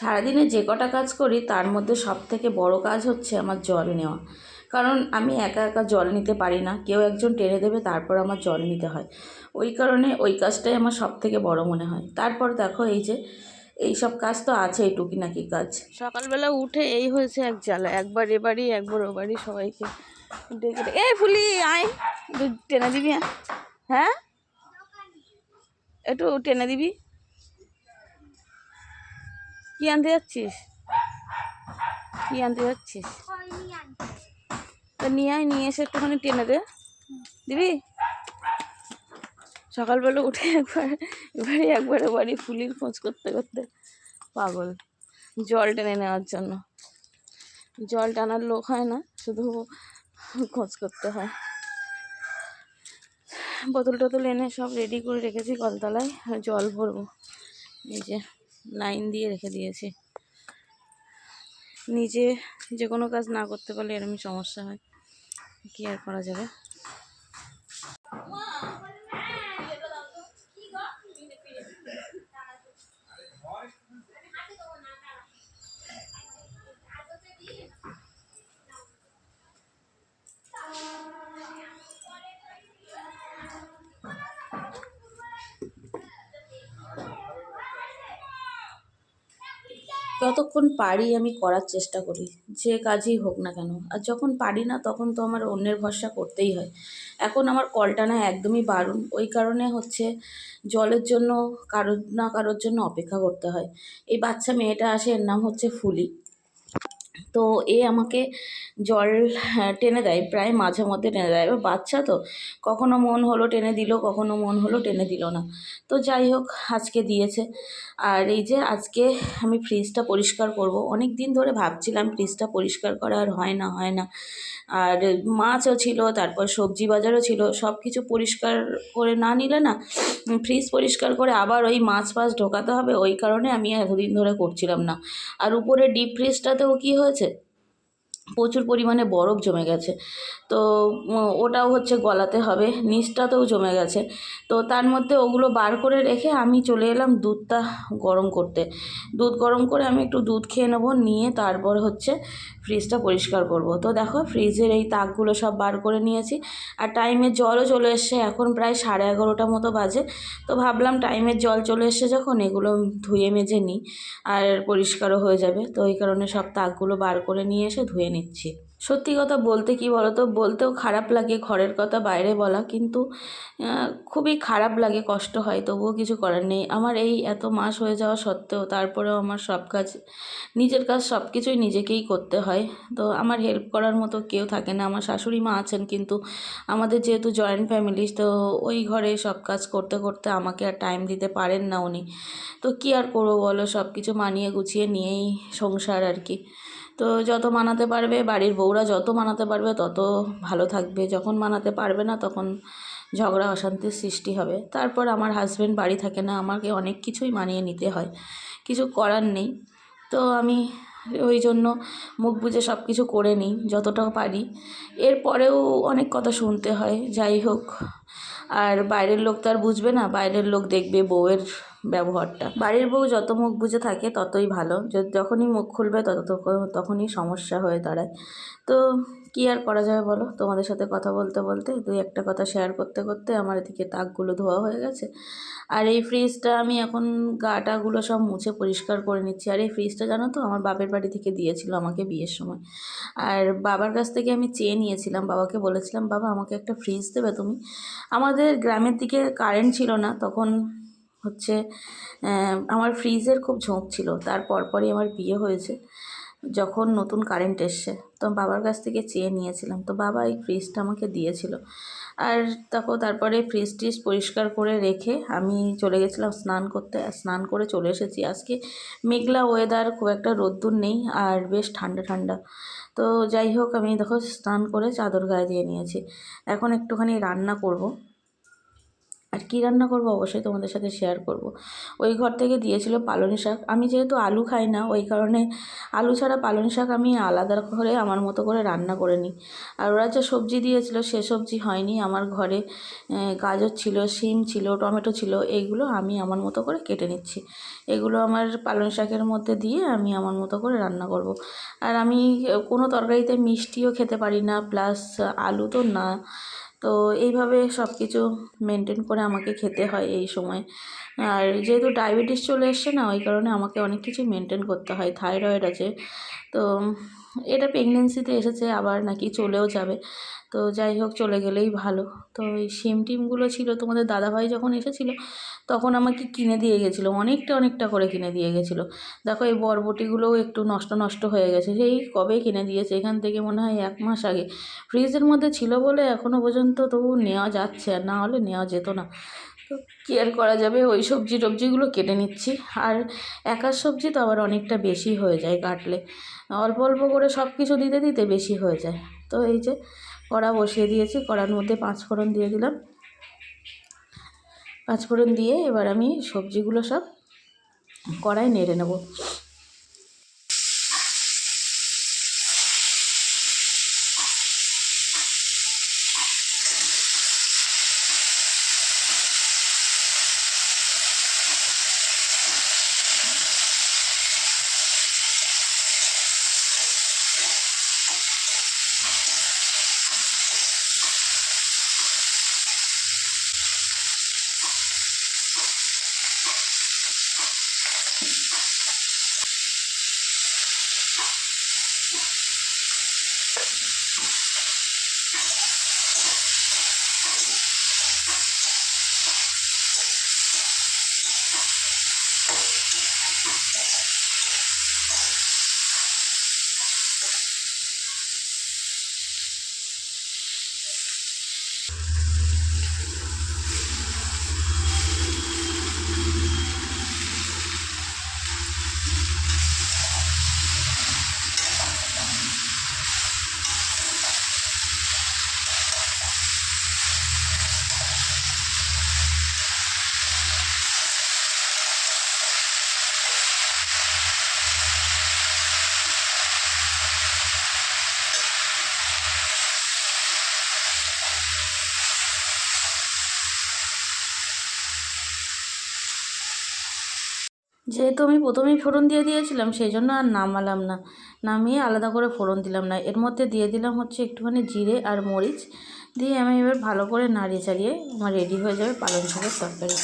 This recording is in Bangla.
সারাদিনে যে কটা কাজ করি, তার মধ্যে সব থেকে বড় কাজ হচ্ছে আমার জল নেওয়া। কারণ আমি একা একা জল নিতে পারি না। কেউ একজন টেনে দেবে, তারপর আমার জল নিতে হয়। ওই কারণে ওই কাজটাই আমার সব থেকে বড় মনে হয়। তারপর দেখো এই যে, এই সব কাজ তো আছে, এই টুকিনাকি কাজ। সকালবেলা উঠে এই হয়েছে এক জ্বালা। একবার এ বাড়ি একবার ও বাড়ি সবাইকে ডেকে এই ফুলি, আয়। টেনে দিবি হ্যাঁ? একটু টেনে দিবি। কি আনতে যাচ্ছিস? কি আনতে যাচ্ছিস? তা নিয়ে আয়, নিয়ে এসে একটুখানি টেনে দে। দিবি? সকালবেলা উঠে একবার, এবারে একবারে বাড়ি ফুলির খোঁজ করতে করতে পাগল। জল টেনে নেওয়ার জন্য। জল টানার লোক হয় না, শুধু খোঁজ করতে হয়। বোতল টোতল এনে সব রেডি করে রেখেছি কলতলায় জল ভরবো। এই যে লাইন দিয়ে রেখে দিয়েছি। নিজে যে কোনো কাজ না করতে পারলে এরমই সমস্যা হয়। কি আর করা যাবে? যতক্ষণ পারি আমি করার চেষ্টা করি, যে কাজই হোক না কেন। আর যখন পারি না, তখন তো আমার অন্যের ভরসা করতেই হয়। এখন আমার কলটা না একদমই বারণ, ওই কারণে হচ্ছে জলের জন্য কারোর না কারোর জন্য অপেক্ষা করতে হয়। এই বাচ্চা মেয়েটা আসে, এর নাম হচ্ছে ফুলি। তো এ আমাকে জল হ্যাঁ, টেনে দেয় প্রায় মাঝে মধ্যে টেনে দেয়। এবার বাচ্চা তো কখনো মন হলো টেনে দিল কখনো মন হলো টেনে দিল না। তো যাই হোক আজকে দিয়েছে। আর এই যে আজকে আমি ফ্রিজটা পরিষ্কার করব। অনেক দিন ধরে ভাবছিলাম ফ্রিজটা পরিষ্কার করা আর হয় না হয় না। আর মাছও ছিল, তারপর সবজি বাজারও ছিল সব কিছু পরিষ্কার করে না নিলে না ফ্রিজ পরিষ্কার করে আবার ওই মাছ ফাছ ঢোকাতে হবে, ওই কারণে আমি এতদিন ধরে করছিলাম না। আর উপরে ডিপ ফ্রিজটাতেও কী হয়েছে? প্রচুর পরিমাণে বরফ জমে গেছে। তো ওটাও হচ্ছে গলাতে হবে, নিচটাতেও জমে গেছে। তো, তার মধ্যে ওগুলো বার করে রেখে আমি চলে এলাম দুধটা গরম করতে। দুধ গরম করে আমি একটু দুধ খেয়ে নেব, নিয়ে তারপর হচ্ছে ফ্রিজটা পরিষ্কার করব। তো দেখো, ফ্রিজের এই তাকগুলো সব বার করে নিয়েছি। আর টাইমের জলও চলে এসছে, এখন প্রায় সাড়ে এগারোটা মতো বাজে। তো ভাবলাম টাইমের জল চলে এসছে যখন, এগুলো ধুয়ে মেজে নিই, আর পরিষ্কারও হয়ে যাবে। তো ওই কারণে সব তাকগুলো বার করে নিয়ে এসে ধুয়ে নিচ্ছি। সত্যি কথা বলতে কি বলো তো বলতেও খারাপ লাগে ঘরের কথা, বাইরে বলা, কিন্তু খুবই খারাপ লাগে, কষ্ট হয়, তবুও কিছু করার নেই। আমার এই এত মাস হয়ে যাওয়া সত্ত্বেও তারপরেও আমার সব কাজ, নিজের কাজ সব কিছুই নিজেকেই করতে হয়। তো আমার হেল্প করার মতো কেউ থাকে না। আমার শাশুড়ি মা আছেন, কিন্তু আমাদের যেহেতু জয়েন্ট ফ্যামিলি তো ওই ঘরে সব কাজ করতে করতে আমাকে আর টাইম দিতে পারেন না উনি। তো কী আর করব বলো? সব কিছু মানিয়ে গুছিয়ে নিয়েই সংসার আর কি। তো যত মানাতে পারবে, বাড়ির বউরা যত মানাতে পারবে, তত ভালো থাকবে। যখন মানাতে পারবে না, তখন ঝগড়া, অশান্তির সৃষ্টি হবে। তারপর আমার হাজব্যান্ড বাড়ি থাকে না, আমাকে অনেক কিছুই মানিয়ে নিতে হয়। কিছু করার নেই। তো আমি ওই জন্য মুখ বুঝে সব কিছু করে নিই, যতটা পারি। এরপরেও অনেক কথা শুনতে হয়। যাই হোক আর বাইরের লোক তো আর বুঝবে না, বাইরের লোক দেখবে বউয়ের ব্যবহারটা। বাড়ির বউ যত মুখ বুঝে থাকে ততই ভালো যখনই মুখ খুলবে তত তখনই সমস্যা হয়ে দাঁড়ায়। তো কী আর করা যাবে বলো? তোমাদের সাথে কথা বলতে বলতে, দুই একটা কথা শেয়ার করতে করতে আমার এদিকে তাকগুলো ধোয়া হয়ে গেছে। আর এই ফ্রিজটা আমি এখন গাটাগুলো সব মুছে পরিষ্কার করে নিচ্ছি। আর এই ফ্রিজটা জানো তো, আমার বাপের বাড়ি থেকে দিয়েছিল আমাকে বিয়ের সময়। আর বাবার কাছ থেকে আমি চেয়ে নিয়েছিলাম, বাবাকে বলেছিলাম, বাবা, আমাকে একটা ফ্রিজ দেবে তুমি। আমাদের গ্রামের দিকে কারেন্ট ছিল না, তখন হচ্ছে আমার ফ্রিজের খুব ঝোঁক ছিল। তার পরপরই আমার বিয়ে হয়েছে। যখন নতুন কারেন্ট এসছে, তো বাবার কাছ থেকে চেয়ে নিয়েছিলাম। তো বাবা এই ফ্রিজটা আমাকে দিয়েছিল। আর তখন তারপরে ফ্রিজ ট্রিজ পরিষ্কার করে রেখে আমি চলে গেছিলাম স্নান করতে। আর স্নান করে চলে এসেছি। আজকে মেঘলা ওয়েদার খুব একটা রোদ্দুর নেই আর বেশ ঠান্ডা ঠান্ডা। তো যাই হোক, আমি দেখো স্নান করে চাদর গায়ে দিয়ে নিয়েছি। এখন একটুখানি রান্না করব। আর কী রান্না করব অবশ্যই তোমাদের সাথে শেয়ার করব। ওই ঘর থেকে দিয়েছিল পালং শাক। আমি যেহেতু আলু খাই না, ওই কারণে আলু ছাড়া পালং শাক আমি আলাদা করে আমার মতো করে রান্না করে নিই। আর ওরা যে সবজি দিয়েছিল, সে সবজি হয়নি। আমার ঘরে গাজর ছিল, শিম ছিল, টমেটো ছিল, এইগুলো আমি আমার মতো করে কেটে নিচ্ছি। এগুলো আমার পালং শাকের মধ্যে দিয়ে আমি আমার মতো করে রান্না করব। আর আমি কোনো তরকারিতে মিষ্টিও খেতে পারি না, প্লাস আলু তো না। তো এইভাবে সব কিছু মেনটেন করে আমাকে খেতে হয় এই সময়। আর যেহেতু ডায়াবেটিস চলে এসছে না, ওই কারণে আমাকে অনেক কিছু মেনটেন করতে হয় থাইরয়েড আছে। তো এটা প্রেগনেন্সিতে এসেছে, আবার নাকি চলেও যাবে। তো যাই হোক, চলে গেলেই ভালো। তো এই সিম টিমগুলো ছিল, তোমাদের দাদাভাই যখন এসেছিল, তখন আমাকে কিনে দিয়ে গেছিল, অনেকটা অনেকটা করে কিনে দিয়ে গেছিল। দেখো, এই বরবটিগুলোও একটু নষ্ট নষ্ট হয়ে গেছে, সেই কবে কিনে দিয়েছে? এখান থেকে মনে হয় এক মাস আগে। ফ্রিজের মধ্যে ছিল বলে এখনও পর্যন্ত তবু নেওয়া যাচ্ছে, আর না হলে নেওয়া যেত না। কী আর করা যাবে? ওই সবজি টবজিগুলো কেটে নিচ্ছি। আর একার সবজি তো আবার অনেকটা বেশি হয়ে যায় কাটলে। অল্প অল্প করে সব কিছু দিতে দিতে বেশি হয়ে যায়। তো এই যে কড়া বসিয়ে দিয়েছি, কড়ার মধ্যে পাঁচ ফোড়ন দিয়ে দিলাম। পাঁচ ফোড়ন দিয়ে এবার আমি সবজিগুলো সব কড়াই নেড়ে নেব। you যেহেতু আমি প্রথমেই ফোড়ন দিয়ে দিয়েছিলাম, সেই জন্য আর নামালাম না। নামিয়ে আলাদা করে ফোড়ন দিলাম না। এর মধ্যে দিয়ে দিলাম হচ্ছে একটুখানি জিরে আর মরিচ। দিয়ে আমি এবার ভালো করে নাড়িয়ে চাড়িয়ে আমার রেডি হয়ে যাবে পালং শাকের তরকারি।